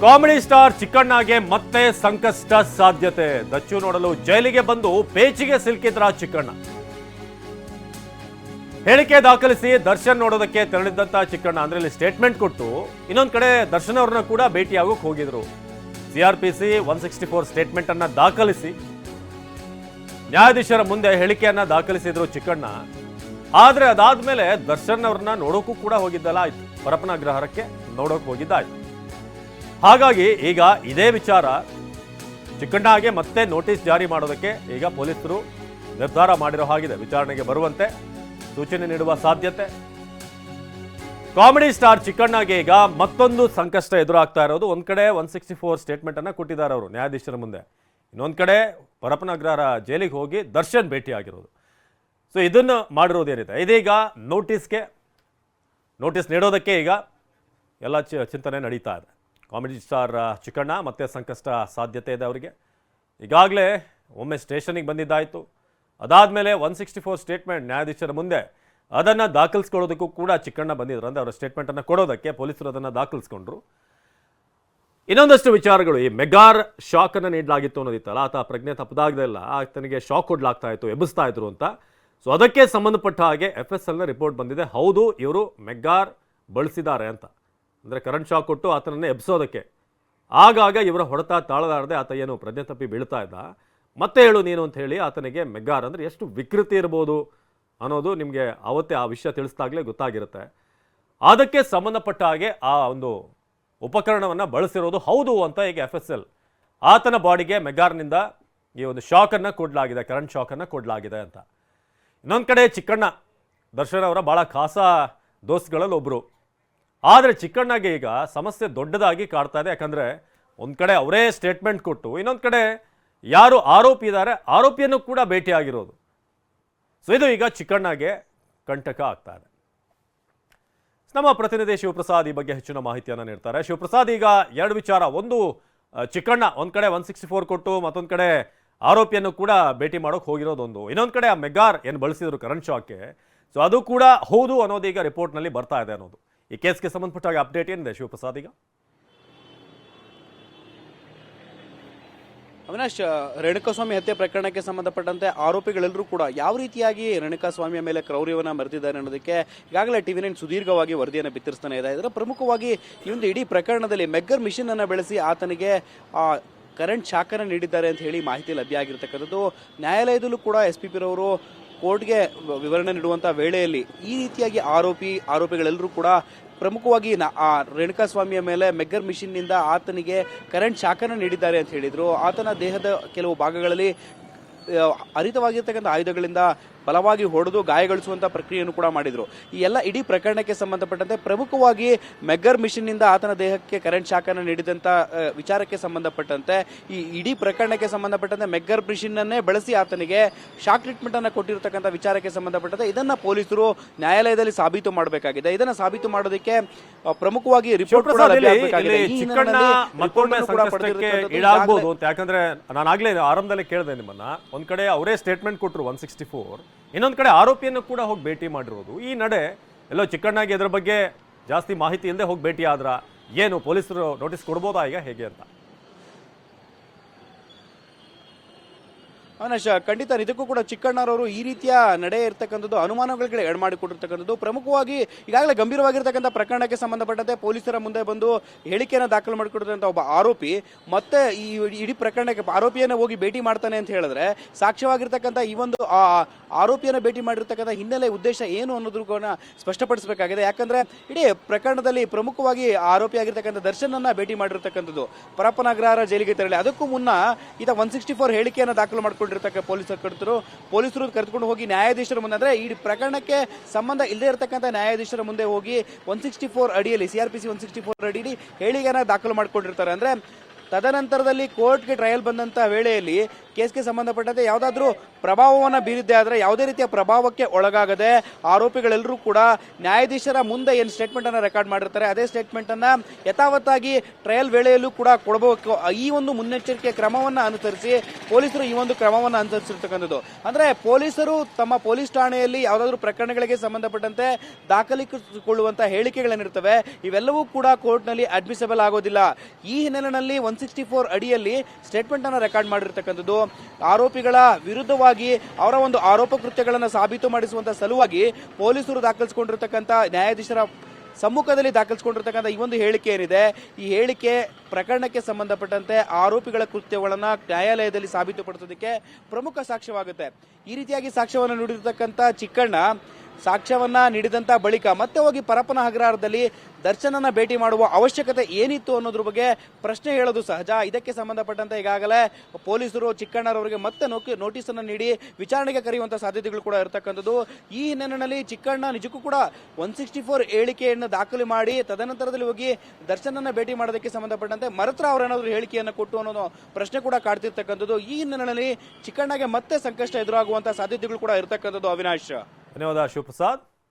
Comedy star ಚಿಕ್ಕಣ್ಣಗೆ ಮತ್ತೆ ಸಂಕಷ್ಟ ಸಾಧ್ಯತೆ. ದಚ್ಚು ನೋಡಲು ಜೈಲಿಗೆ ಬಂದು ಪೇಚಿಗೆ ಸಿಲುಕಿದ್ರ ಚಿಕ್ಕಣ್ಣ. ಹೇಳಿಕೆ ದಾಖಲಿಸಿ ದರ್ಶನ್ ನೋಡೋದಕ್ಕೆ ತೆರಳಿದ್ದಂತ ಚಿಕ್ಕಣ್ಣ ಅಂದ್ರೆ ಇಲ್ಲಿ ಸ್ಟೇಟ್ಮೆಂಟ್ ಕೊಟ್ಟು ಇನ್ನೊಂದ್ ಕಡೆ ದರ್ಶನ್ ಅವ್ರನ್ನ ಕೂಡ ಭೇಟಿಯಾಗೋಕ್ ಹೋಗಿದ್ರು. CrPC one sixty four statement ಅನ್ನ ದಾಖಲಿಸಿ. ನ್ಯಾಯಾಧೀಶರ ಮುಂದೆ ಹೇಳಿಕೆಯನ್ನ ದಾಖಲಿಸಿದ್ರು ಚಿಕ್ಕಣ್ಣ. ಆದ್ರೆ ಅದಾದ್ಮೇಲೆ ದರ್ಶನ್ ಅವ್ರನ್ನ ನೋಡೋಕ್ಕೂ ಕೂಡ ಹೋಗಿದ್ದಲ್ಲ, ಆಯ್ತು. ಪರಪನಗ್ರಹಾರಕ್ಕೆ ನೋಡೋಕ್ ಹೋಗಿದ್ದಾಯ್ತು. ಹಾಗಾಗಿ ಈಗ ಇದೇ ವಿಚಾರ ಚಿಕ್ಕಣ್ಣಗೆ ಮತ್ತೆ ನೋಟಿಸ್ ಜಾರಿ ಮಾಡೋದಕ್ಕೆ ಈಗ ಪೊಲೀಸರು ನಿರ್ಧಾರ ಮಾಡಿರೋ ಹಾಗಿದೆ. ವಿಚಾರಣೆಗೆ ಬರುವಂತೆ ಸೂಚನೆ ನೀಡುವ ಸಾಧ್ಯತೆ. ಕಾಮಿಡಿ ಸ್ಟಾರ್ ಚಿಕ್ಕಣ್ಣಗೆ ಈಗ ಮತ್ತೊಂದು ಸಂಕಷ್ಟ ಎದುರಾಗ್ತಾ ಇರೋದು. ಒಂದು ಕಡೆ ಒನ್ ಸಿಕ್ಸ್ಟಿ ಫೋರ್ ಸ್ಟೇಟ್ಮೆಂಟ್ ಅನ್ನ ಕೊಟ್ಟಿದ್ದಾರೆ ಅವರು ನ್ಯಾಯಾಧೀಶರ ಮುಂದೆ. ಇನ್ನೊಂದು ಕಡೆ ಪರಪನಗ್ರಹರ ಜೈಲಿಗೆ ಹೋಗಿ ದರ್ಶನ್ ಭೇಟಿಯಾಗಿರೋದು. ಸೊ ಇದನ್ನು ಮಾಡಿರೋದೇನಿದೆ ಇದೀಗ ನೋಟಿಸ್ಗೆ, ನೋಟಿಸ್ ನೀಡೋದಕ್ಕೆ ಈಗ ಎಲ್ಲ ಚಿಂತನೆ ನಡೀತಾ ಇದೆ. ಕಾಮಿಡಿ ಸ್ಟಾರ್ ಚಿಕ್ಕಣ್ಣ ಮತ್ತೆ ಸಂಕಷ್ಟ ಸಾಧ್ಯತೆ ಇದೆ ಅವರಿಗೆ. ಈಗಾಗಲೇ ಒಮ್ಮೆ ಸ್ಟೇಷನಿಗೆ ಬಂದಿದ್ದಾಯಿತು. ಅದಾದಮೇಲೆ ಒನ್ ಸಿಕ್ಸ್ಟಿ ಫೋರ್ ಸ್ಟೇಟ್ಮೆಂಟ್ ನ್ಯಾಯಾಧೀಶರ ಮುಂದೆ. ಅದನ್ನು ದಾಖಲಿಸ್ಕೊಳ್ಳೋದಕ್ಕೂ ಕೂಡ ಚಿಕ್ಕಣ್ಣ ಬಂದಿದ್ರು. ಅಂದರೆ ಅವರ ಸ್ಟೇಟ್ಮೆಂಟನ್ನು ಕೊಡೋದಕ್ಕೆ ಪೊಲೀಸರು ಅದನ್ನು ದಾಖಲಿಸ್ಕೊಂಡ್ರು. ಇನ್ನೊಂದಷ್ಟು ವಿಚಾರಗಳು. ಈ ಮೆಗಾರ್ ಶಾಕನ್ನು ನೀಡಲಾಗಿತ್ತು ಅನ್ನೋದಿತ್ತಲ್ಲ, ಆತ ಪ್ರಜ್ಞೆ ತಪ್ಪದಾಗದೆಲ್ಲ ಆತನಿಗೆ ಶಾಕ್ ಕೊಡ್ಲಾಗ್ತಾ ಇತ್ತು, ಎಬ್ಬಿಸ್ತಾ ಇದ್ರು ಅಂತ. ಸೊ ಅದಕ್ಕೆ ಸಂಬಂಧಪಟ್ಟ ಹಾಗೆ ಎಫ್ ಎಸ್ ಎಲ್ನ ರಿಪೋರ್ಟ್ ಬಂದಿದೆ. ಹೌದು, ಇವರು ಮೆಗ್ಗಾರ್ ಬಳಸಿದ್ದಾರೆ ಅಂತ. ಅಂದರೆ ಕರೆಂಟ್ ಶಾಕ್ ಕೊಟ್ಟು ಆತನನ್ನು ಎಬ್ಸೋದಕ್ಕೆ. ಆಗಾಗ ಇವರ ಹೊಡೆತ ತಾಳಲಾರದೆ ಆತ ಏನು ಪ್ರಜ್ಞೆ ತಪ್ಪಿ ಬೀಳ್ತಾ ಇದ್ದ? ಮತ್ತೆ ಹೇಳು ನೀನು ಅಂತ ಹೇಳಿ ಆತನಿಗೆ ಮೆಗ್ಗಾರ್ ಅಂದರೆ ಎಷ್ಟು ವಿಕೃತಿ ಇರ್ಬೋದು ಅನ್ನೋದು ನಿಮಗೆ ಆವತ್ತೇ ಆ ವಿಷಯ ತಿಳಿಸ್ದಾಗಲೇ ಗೊತ್ತಾಗಿರುತ್ತೆ. ಅದಕ್ಕೆ ಸಂಬಂಧಪಟ್ಟ ಹಾಗೆ ಆ ಒಂದು ಉಪಕರಣವನ್ನು ಬಳಸಿರೋದು ಹೌದು ಅಂತ ಈಗ ಎಫ್ ಎಸ್ ಎಲ್ ಆತನ ಬಾಡಿಗೆ ಮೆಗ್ಗಾರ್ನಿಂದ ಈ ಒಂದು ಶಾಕನ್ನು ಕೊಡಲಾಗಿದೆ, ಕರೆಂಟ್ ಶಾಕನ್ನು ಕೊಡಲಾಗಿದೆ ಅಂತ. ಇನ್ನೊಂದು ಕಡೆ ಚಿಕ್ಕಣ್ಣ, ದರ್ಶನ್ ಅವರ ಭಾಳ ಖಾಸ ದೋಸ್ತ್ಗಳಲ್ಲಿ ಒಬ್ಬರು ಆದರೆ ಚಿಕ್ಕಣ್ಣಗೆ ಈಗ ಸಮಸ್ಯೆ ದೊಡ್ಡದಾಗಿ ಕಾಡ್ತಾ ಇದೆ. ಯಾಕಂದರೆ ಒಂದು ಕಡೆ ಅವರೇ ಸ್ಟೇಟ್ಮೆಂಟ್ ಕೊಟ್ಟು ಇನ್ನೊಂದು ಕಡೆ ಯಾರು ಆರೋಪಿ ಇದ್ದಾರೆ ಆರೋಪಿಯನ್ನು ಕೂಡ ಭೇಟಿಯಾಗಿರೋದು. ಸೊ ಇದು ಈಗ ಚಿಕ್ಕಣ್ಣಗೆ ಕಂಟಕ ಆಗ್ತಾ ಇದೆ. ನಮ್ಮ ಪ್ರತಿನಿಧಿ ಶಿವಪ್ರಸಾದ್ ಈ ಬಗ್ಗೆ ಹೆಚ್ಚಿನ ಮಾಹಿತಿಯನ್ನು ನೀಡ್ತಾರೆ. ಶಿವಪ್ರಸಾದ್, ಈಗ ಎರಡು ವಿಚಾರ. ಒಂದು ಚಿಕ್ಕಣ್ಣ ಒಂದು ಕಡೆ ಒನ್ ಸಿಕ್ಸ್ಟಿ ಫೋರ್ ಕೊಟ್ಟು ಮತ್ತೊಂದು ಕಡೆ ಆರೋಪಿಯನ್ನು ಕೂಡ ಭೇಟಿ ಮಾಡೋಕೆ ಹೋಗಿರೋದೊಂದು. ಇನ್ನೊಂದು ಕಡೆ ಆ ಮೆಗಾರ್ ಏನು ಬಳಸಿದ್ರು ಕರೆಂಟ್ ಶಾಕ್ಗೆ ಸೊ ಅದು ಕೂಡ ಹೌದು ಅನ್ನೋದು ಈಗ ರಿಪೋರ್ಟ್ನಲ್ಲಿ ಬರ್ತಾ ಇದೆ ಅನ್ನೋದು. ಈ ಕೇಸ್ಗೆ ಸಂಬಂಧಪಟ್ಟ ಹಾಗೆ ಅಪ್ಡೇಟ್ ಏನಿದೆ ಶಿವಪ್ರಸಾದ್ ಈಗ? ಅವಿನಾಶ್ ರೇಣುಕಾಸ್ವಾಮಿ ಹತ್ಯೆ ಪ್ರಕರಣಕ್ಕೆ ಸಂಬಂಧಪಟ್ಟಂತೆ ಆರೋಪಿಗಳೆಲ್ಲರೂ ಕೂಡ ಯಾವ ರೀತಿಯಾಗಿ ರೇಣುಕಾಸ್ವಾಮಿಯ ಮೇಲೆ ಕ್ರೌರ್ಯವನ್ನು ಮರೆತಿದ್ದಾರೆ ಅನ್ನೋದಕ್ಕೆ ಈಗಾಗಲೇ ಟಿವಿ ನೈನ್ ಸುದೀರ್ಘವಾಗಿ ವರದಿಯನ್ನು ಬಿತ್ತರಿಸ್ತಾನೆ ಇದೆ. ಇದರ ಪ್ರಮುಖವಾಗಿ ಈ ಒಂದು ಇಡೀ ಪ್ರಕರಣದಲ್ಲಿ ಮೆಗ್ಗರ್ ಮಿಷನ್ ಅನ್ನು ಬೆಳೆಸಿ ಆತನಿಗೆ ಕರೆಂಟ್ ಶಾಕನ್ನು ನೀಡಿದ್ದಾರೆ ಅಂತ ಹೇಳಿ ಮಾಹಿತಿ ಲಭ್ಯ ಆಗಿರ್ತಕ್ಕಂಥದ್ದು. ನ್ಯಾಯಾಲಯದಲ್ಲೂ ಕೂಡ ಎಸ್ ಪಿ ಪಿರವರು ಕೋರ್ಟ್ಗೆ ವಿವರಣೆ ನೀಡುವಂತಹ ವೇಳೆಯಲ್ಲಿ ಈ ರೀತಿಯಾಗಿ ಆರೋಪಿ, ಆರೋಪಿಗಳೆಲ್ಲರೂ ಕೂಡ ಪ್ರಮುಖವಾಗಿ ಆ ಆ ರೇಣುಕಾಸ್ವಾಮಿಯ ಮೇಲೆ ಮೆಗ್ಗರ್ ಮಿಷನ್ನಿಂದ ಆತನಿಗೆ ಕರೆಂಟ್ ಶಾಖನ ನೀಡಿದ್ದಾರೆ ಅಂತ ಹೇಳಿದರು. ಆತನ ದೇಹದ ಕೆಲವು ಭಾಗಗಳಲ್ಲಿ ಹರಿತವಾಗಿರ್ತಕ್ಕಂಥ ಆಯುಧಗಳಿಂದ ಬಲವಾಗಿ ಹೊಡೆದು ಗಾಯಗೊಳಿಸುವಂತಹ ಪ್ರಕ್ರಿಯೆಯನ್ನು ಕೂಡ ಮಾಡಿದ್ರು. ಈ ಎಲ್ಲ ಇಡೀ ಪ್ರಕರಣಕ್ಕೆ ಸಂಬಂಧಪಟ್ಟಂತೆ ಪ್ರಮುಖವಾಗಿ ಮೆಗ್ಗರ್ ಮಿಷನ್ನಿಂದ ಆತನ ದೇಹಕ್ಕೆ ಕರೆಂಟ್ ಶಾಖನ್ನು ನೀಡಿದಂಥ ನೀಡಿದಂತ ವಿಚಾರಕ್ಕೆ ಸಂಬಂಧಪಟ್ಟಂತೆ ಈ ಇಡೀ ಪ್ರಕರಣಕ್ಕೆ ಸಂಬಂಧಪಟ್ಟಂತೆ ಮೆಗ್ಗರ್ ಮಿಷನ್ನನ್ನೇ ಬಳಸಿ ಆತನಿಗೆ ಶಾಕ್ ಟ್ರೀಟ್ಮೆಂಟ್ ಅನ್ನು ಕೊಟ್ಟಿರತಕ್ಕಂಥ ವಿಚಾರಕ್ಕೆ ಸಂಬಂಧಪಟ್ಟಂತೆ ಇದನ್ನ ಪೊಲೀಸರು ನ್ಯಾಯಾಲಯದಲ್ಲಿ ಸಾಬೀತು ಮಾಡಬೇಕಾಗಿದೆ. ಇದನ್ನ ಸಾಬೀತು ಮಾಡೋದಕ್ಕೆ ಪ್ರಮುಖವಾಗಿ ರಿಪೋರ್ಟ್ ಕೂಡ ಯಾಕಂದ್ರೆ ನಾನು ಆಗ್ಲೇ ಆರಂಭದಲ್ಲಿ ಕೇಳಿದೆ ನಿಮ್ಮನ್ನ. ಒಂದ್ ಕಡೆ ಅವರೇ ಸ್ಟೇಟ್ಮೆಂಟ್ ಕೊಟ್ಟರು ಒನ್ ಸಿಕ್ಸ್ಟಿ ಫೋರ್ ಇನ್ನೊಂದ್ ಕಡೆ ಆರೋಪಿಯನ್ನು ಕೂಡ ಹೋಗಿ ಭೇಟಿ ಮಾಡಿರೋದು. ಈ ನಡೆ ಎಲ್ಲೋ ಚಿಕ್ಕಣ್ಣಗೆ ಇದ್ರ ಬಗ್ಗೆ ಜಾಸ್ತಿ ಮಾಹಿತಿ ಇಲ್ಲದೆ ಹೋಗಿ ಭೇಟಿ ಆದ್ರ ಏನು ಪೊಲೀಸರು ನೋಟಿಸ್ ಕೊಡ್ಬೋದಾ ಈಗ ಹೇಗೆ ಅಂತ? ಅವಿನಾಶ್ ಖಂಡಿತ ಇದಕ್ಕೂ ಕೂಡ ಚಿಕ್ಕಣ್ಣರವರು ಈ ರೀತಿಯ ನಡೆ ಇರ್ತಕ್ಕಂಥದ್ದು, ಅನುಮಾನಗಳಿಗೆ ಎಡ್ ಮಾಡಿಕೊಟ್ಟಿರ್ತಕ್ಕಂಥದ್ದು ಪ್ರಮುಖವಾಗಿ ಈಗಾಗಲೇ ಗಂಭೀರವಾಗಿರ್ತಕ್ಕಂಥ ಪ್ರಕರಣಕ್ಕೆ ಸಂಬಂಧಪಟ್ಟಂತೆ ಪೊಲೀಸರ ಮುಂದೆ ಬಂದು ಹೇಳಿಕೆಯನ್ನು ದಾಖಲು ಮಾಡಿಕೊಟ್ಟಿರುವಂಥ ಒಬ್ಬ ಆರೋಪಿ, ಮತ್ತೆ ಈ ಇಡೀ ಪ್ರಕರಣಕ್ಕೆ ಆರೋಪಿಯನ್ನು ಹೋಗಿ ಭೇಟಿ ಮಾಡ್ತಾನೆ ಅಂತ ಹೇಳಿದ್ರೆ, ಸಾಕ್ಷ್ಯವಾಗಿರ್ತಕ್ಕಂಥ ಈ ಒಂದು ಆರೋಪಿಯನ್ನು ಭೇಟಿ ಮಾಡಿರ್ತಕ್ಕಂಥ ಹಿನ್ನೆಲೆ ಉದ್ದೇಶ ಏನು ಅನ್ನೋದ್ರ ಸ್ಪಷ್ಟಪಡಿಸಬೇಕಾಗಿದೆ. ಯಾಕಂದ್ರೆ, ಇಡೀ ಪ್ರಕರಣದಲ್ಲಿ ಪ್ರಮುಖವಾಗಿ ಆರೋಪಿಯಾಗಿರ್ತಕ್ಕಂಥ ದರ್ಶನನ್ನ ಭೇಟಿ ಮಾಡಿರ್ತಕ್ಕಂಥದ್ದು ಪರಪ್ಪನಗ್ರಹಾರ ಜೈಲಿಗೆ ತೆರಳಿ. ಅದಕ್ಕೂ ಮುನ್ನ ಈತ ಒನ್ ಸಿಕ್ಸ್ಟಿ ಫೋರ್ ಹೇಳಿಕೆಯನ್ನು ದಾಖಲು ಮಾಡಿಕೊಂಡಿರ್ತಕ್ಕ ಪೊಲೀಸರು ಕರೆತರು ಪೊಲೀಸರು ಕರೆದುಕೊಂಡು ಹೋಗಿ ನ್ಯಾಯಾಧೀಶರ ಮುಂದೆ. ಅಂದ್ರೆ ಈ ಪ್ರಕರಣಕ್ಕೆ ಸಂಬಂಧ ಇಲ್ಲದೆ ಇರತಕ್ಕಂಥ ನ್ಯಾಯಾಧೀಶರ ಮುಂದೆ ಹೋಗಿ ಒನ್ ಸಿಕ್ಸ್ಟಿ ಫೋರ್ ಅಡಿಯಲ್ಲಿ C R P C one sixty four ಅಡಿಯಲ್ಲಿ ಹೇಳಿಗೆನ ದಾಖಲು ಮಾಡಿಕೊಂಡಿರ್ತಾರೆ. ಅಂದ್ರೆ ತದನಂತರದಲ್ಲಿ ಕೋರ್ಟ್ಗೆ ಟ್ರಯಲ್ ಬಂದಂತಹ ವೇಳೆಯಲ್ಲಿ ಕೇಸ್ಗೆ ಸಂಬಂಧಪಟ್ಟಂತೆ ಯಾವುದಾದ್ರೂ ಪ್ರಭಾವವನ್ನು ಬೀರಿದ್ದೆ ಆದರೆ ಯಾವುದೇ ರೀತಿಯ ಪ್ರಭಾವಕ್ಕೆ ಒಳಗಾಗದೆ ಆರೋಪಿಗಳೆಲ್ಲರೂ ಕೂಡ ನ್ಯಾಯಾಧೀಶರ ಮುಂದೆ ಏನು ಸ್ಟೇಟ್ಮೆಂಟನ್ನು ರೆಕಾರ್ಡ್ ಮಾಡಿರ್ತಾರೆ, ಅದೇ ಸ್ಟೇಟ್ಮೆಂಟನ್ನು ಯಥಾವತ್ತಾಗಿ ಟ್ರಯಲ್ ವೇಳೆಯಲ್ಲೂ ಕೂಡ ಕೊಡಬೇಕು. ಈ ಒಂದು ಮುನ್ನೆಚ್ಚರಿಕೆ ಕ್ರಮವನ್ನು ಅನುಸರಿಸಿ ಪೊಲೀಸರು ಈ ಒಂದು ಕ್ರಮವನ್ನು ಅನುಸರಿಸಿರ್ತಕ್ಕಂಥದ್ದು. ಅಂದರೆ ಪೊಲೀಸರು ತಮ್ಮ ಪೊಲೀಸ್ ಠಾಣೆಯಲ್ಲಿ ಯಾವುದಾದ್ರೂ ಪ್ರಕರಣಗಳಿಗೆ ಸಂಬಂಧಪಟ್ಟಂತೆ ದಾಖಲಿಸಿಕೊಳ್ಳುವಂಥ ಹೇಳಿಕೆಗಳೇನಿರ್ತವೆ, ಇವೆಲ್ಲವೂ ಕೂಡ ಕೋರ್ಟ್ನಲ್ಲಿ ಅಡ್ಮಿಸಬಲ್ ಆಗೋದಿಲ್ಲ. ಈ ಹಿನ್ನೆಲೆಯಲ್ಲಿ ಒನ್ ಸಿಕ್ಸ್ಟಿ ಫೋರ್ ಅಡಿಯಲ್ಲಿ ಸ್ಟೇಟ್ಮೆಂಟ್ ಅನ್ನು ರೆಕಾರ್ಡ್ ಮಾಡಿರ್ತಕ್ಕಂಥದ್ದು. ಆರೋಪಿಗಳ ವಿರುದ್ಧವಾಗಿ ಅವರ ಒಂದು ಆರೋಪ ಕೃತ್ಯಗಳನ್ನು ಸಾಬೀತು ಮಾಡಿಸುವಂತ ಸಲುವಾಗಿ ಪೊಲೀಸರು ದಾಖಲಿಸಿಕೊಂಡಿರತಕ್ಕಂಥ ನ್ಯಾಯಾಧೀಶರ ಸಮ್ಮುಖದಲ್ಲಿ ದಾಖಲಿಸಿಕೊಂಡಿರ್ತಕ್ಕಂಥ ಈ ಒಂದು ಹೇಳಿಕೆ ಏನಿದೆ, ಈ ಹೇಳಿಕೆ ಪ್ರಕರಣಕ್ಕೆ ಸಂಬಂಧಪಟ್ಟಂತೆ ಆರೋಪಿಗಳ ಕೃತ್ಯಗಳನ್ನು ನ್ಯಾಯಾಲಯದಲ್ಲಿ ಸಾಬೀತುಪಡಿಸೋದಕ್ಕೆ ಪ್ರಮುಖ ಸಾಕ್ಷ್ಯವಾಗುತ್ತೆ. ಈ ರೀತಿಯಾಗಿ ಸಾಕ್ಷ್ಯವನ್ನು ನುಡಿದಿರ್ತಕ್ಕಂಥ ಚಿಕ್ಕಣ್ಣ ಸಾಕ್ಷ್ಯವನ್ನ ನೀಡಿದಂತ ಬಳಿಕ ಮತ್ತೆ ಹೋಗಿ ಪರಪ್ಪನ ಹಗ್ರಹಾರದಲ್ಲಿ ದರ್ಶನನ ಭೇಟಿ ಮಾಡುವ ಅವಶ್ಯಕತೆ ಏನಿತ್ತು ಅನ್ನೋದ್ರ ಬಗ್ಗೆ ಪ್ರಶ್ನೆ ಹೇಳೋದು ಸಹಜ. ಇದಕ್ಕೆ ಸಂಬಂಧಪಟ್ಟಂತೆ ಈಗಾಗಲೇ ಪೊಲೀಸರು ಚಿಕ್ಕಣ್ಣರವರಿಗೆ ಮತ್ತೆ ನೋಕಿ ನೋಟಿಸ್ ಅನ್ನು ನೀಡಿ ವಿಚಾರಣೆಗೆ ಕರೆಯುವಂತ ಸಾಧ್ಯತೆಗಳು ಕೂಡ ಇರತಕ್ಕಂಥದ್ದು. ಈ ಹಿನ್ನೆಲೆಯಲ್ಲಿ ಚಿಕ್ಕಣ್ಣ ನಿಜಕ್ಕೂ ಕೂಡ ಒನ್ ಸಿಕ್ಸ್ಟಿ ಫೋರ್ ಹೇಳಿಕೆಯನ್ನು ದಾಖಲು ಮಾಡಿ ತದನಂತರದಲ್ಲಿ ಹೋಗಿ ದರ್ಶನನ ಭೇಟಿ ಮಾಡೋದಕ್ಕೆ ಸಂಬಂಧಪಟ್ಟಂತೆ ಮರತ್ರ ಅವರೇನಾದ್ರೂ ಹೇಳಿಕೆಯನ್ನು ಕೊಟ್ಟು ಅನ್ನೋದು ಪ್ರಶ್ನೆ ಕೂಡ ಕಾಡ್ತಿರ್ತಕ್ಕಂಥದ್ದು. ಈ ಹಿನ್ನೆಲೆಯಲ್ಲಿ ಚಿಕ್ಕಣ್ಣಗೆ ಮತ್ತೆ ಸಂಕಷ್ಟ ಎದುರಾಗುವಂತಹ ಸಾಧ್ಯತೆಗಳು ಕೂಡ ಇರತಕ್ಕಂಥದ್ದು ಅವಿನಾಶ್. ಧನ್ಯವಾದ ಶಿವಪ್ರಸಾದ್